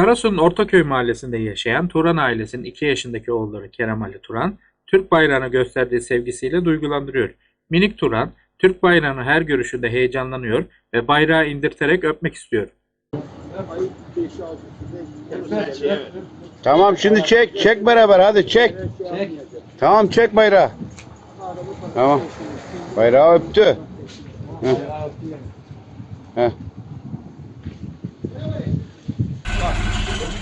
Karasu'nun Ortaköy mahallesinde yaşayan Turan ailesinin 2 yaşındaki oğulları Kerem Ali Turan, Türk bayrağına gösterdiği sevgisiyle duygulandırıyor. Minik Turan, Türk bayrağını her görüşünde heyecanlanıyor ve bayrağı indirterek öpmek istiyor. Tamam şimdi çek. Çek beraber hadi çek. Tamam çek bayrağı. Tamam. Bayrağı öptü. Heh. Heh.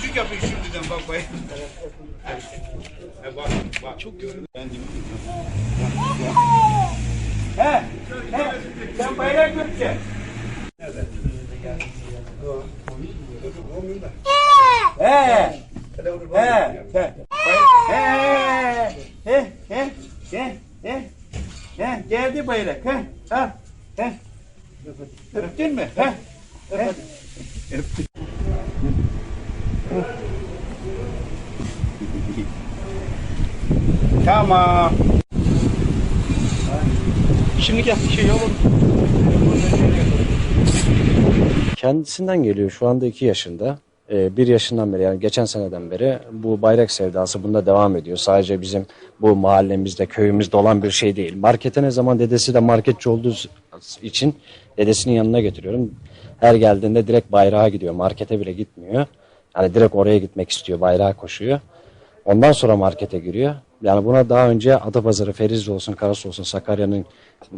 Küçük yapayım şimdiden bak bay. bak bak. Çok gördüm. Ben He, he, sen bayrak götüreceksin. He, he, he, he, he, he, he, he, he, geldi bayrak, he, ha, he, öptün mü, he, he, Tamam. Kendisinden geliyor. Şu anda 2 yaşında. Ee, bir yaşından beri yani geçen seneden beri bu bayrak sevdası bunda devam ediyor. Sadece bizim bu mahallemizde, köyümüzde olan bir şey değil. Markete ne zaman dedesi de marketçi olduğu için dedesinin yanına getiriyorum. Her geldiğinde direkt bayrağa gidiyor. Markete bile gitmiyor. Yani direkt oraya gitmek istiyor. Bayrağa koşuyor. Ondan sonra markete giriyor. Yani buna daha önce Adapazarı, Ferizli olsun, Karasu olsun, Sakarya'nın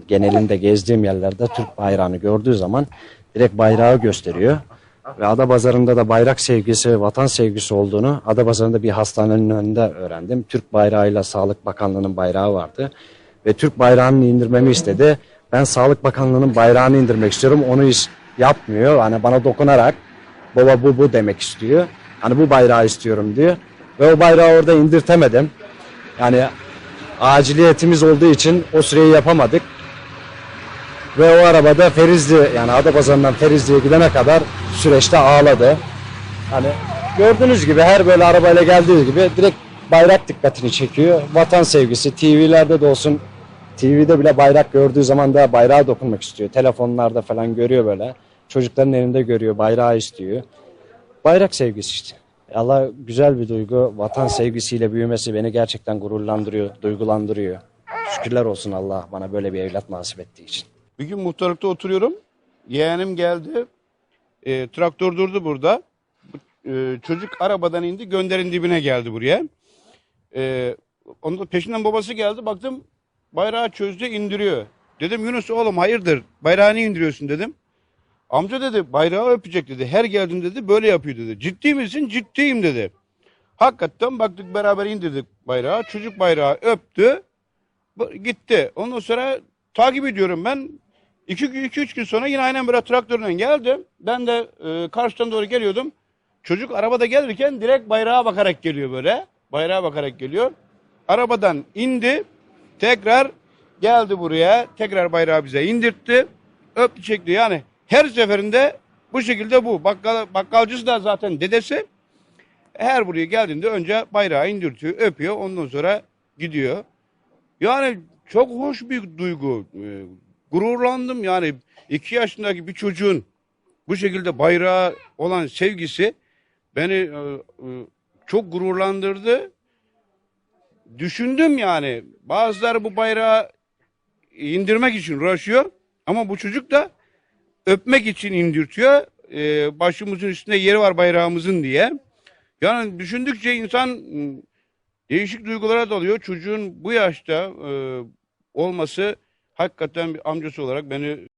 genelinde gezdiğim yerlerde Türk bayrağını gördüğü zaman direkt bayrağı gösteriyor. Ve Adapazarı'nda da bayrak sevgisi, vatan sevgisi olduğunu Adapazarı'nda bir hastanenin önünde öğrendim. Türk bayrağıyla Sağlık Bakanlığı'nın bayrağı vardı. Ve Türk bayrağını indirmemi istedi. Ben Sağlık Bakanlığı'nın bayrağını indirmek istiyorum. Onu hiç yapmıyor. Hani bana dokunarak baba bu bu demek istiyor. Hani bu bayrağı istiyorum diyor. Ve o bayrağı orada indirtemedim. Yani aciliyetimiz olduğu için o süreyi yapamadık. Ve o arabada Ferizli yani Adapazarı'ndan Ferizli'ye gidene kadar süreçte ağladı. Hani gördüğünüz gibi her böyle arabayla geldiği gibi direkt bayrak dikkatini çekiyor. Vatan sevgisi TV'lerde de olsun TV'de bile bayrak gördüğü zaman da bayrağa dokunmak istiyor. Telefonlarda falan görüyor böyle. Çocukların elinde görüyor bayrağı istiyor. Bayrak sevgisi işte. Allah güzel bir duygu. Vatan sevgisiyle büyümesi beni gerçekten gururlandırıyor, duygulandırıyor. Şükürler olsun Allah bana böyle bir evlat nasip ettiği için. Bir gün muhtarlıkta oturuyorum. Yeğenim geldi. E, traktör durdu burada. Bu, e, çocuk arabadan indi. Gönderin dibine geldi buraya. E, onun peşinden babası geldi. Baktım bayrağı çözdü indiriyor. Dedim Yunus oğlum hayırdır bayrağı niye indiriyorsun dedim. Amca dedi bayrağı öpecek dedi. Her geldim dedi böyle yapıyor dedi. Ciddi misin? Ciddiyim dedi. Hakikaten baktık beraber indirdik bayrağı. Çocuk bayrağı öptü. Gitti. Ondan sonra takip ediyorum ben. 2-3 gün sonra yine aynen böyle traktörden geldim. Ben de e, karşıdan doğru geliyordum. Çocuk arabada gelirken direkt bayrağa bakarak geliyor böyle. Bayrağa bakarak geliyor. Arabadan indi. Tekrar geldi buraya. Tekrar bayrağı bize indirtti. Öptü çekti. Yani her seferinde bu şekilde bu. Bakkal, bakkalcısı da zaten dedesi. Her buraya geldiğinde önce bayrağı indirtiyor, öpüyor. Ondan sonra gidiyor. Yani çok hoş bir duygu. Ee, Gururlandım yani iki yaşındaki bir çocuğun bu şekilde bayrağı olan sevgisi beni e, e, çok gururlandırdı. Düşündüm yani bazıları bu bayrağı indirmek için uğraşıyor ama bu çocuk da öpmek için indirtiyor. Ee, başımızın üstünde yeri var bayrağımızın diye. Yani düşündükçe insan m, değişik duygulara dalıyor. Çocuğun bu yaşta e, olması hakikaten bir amcası olarak beni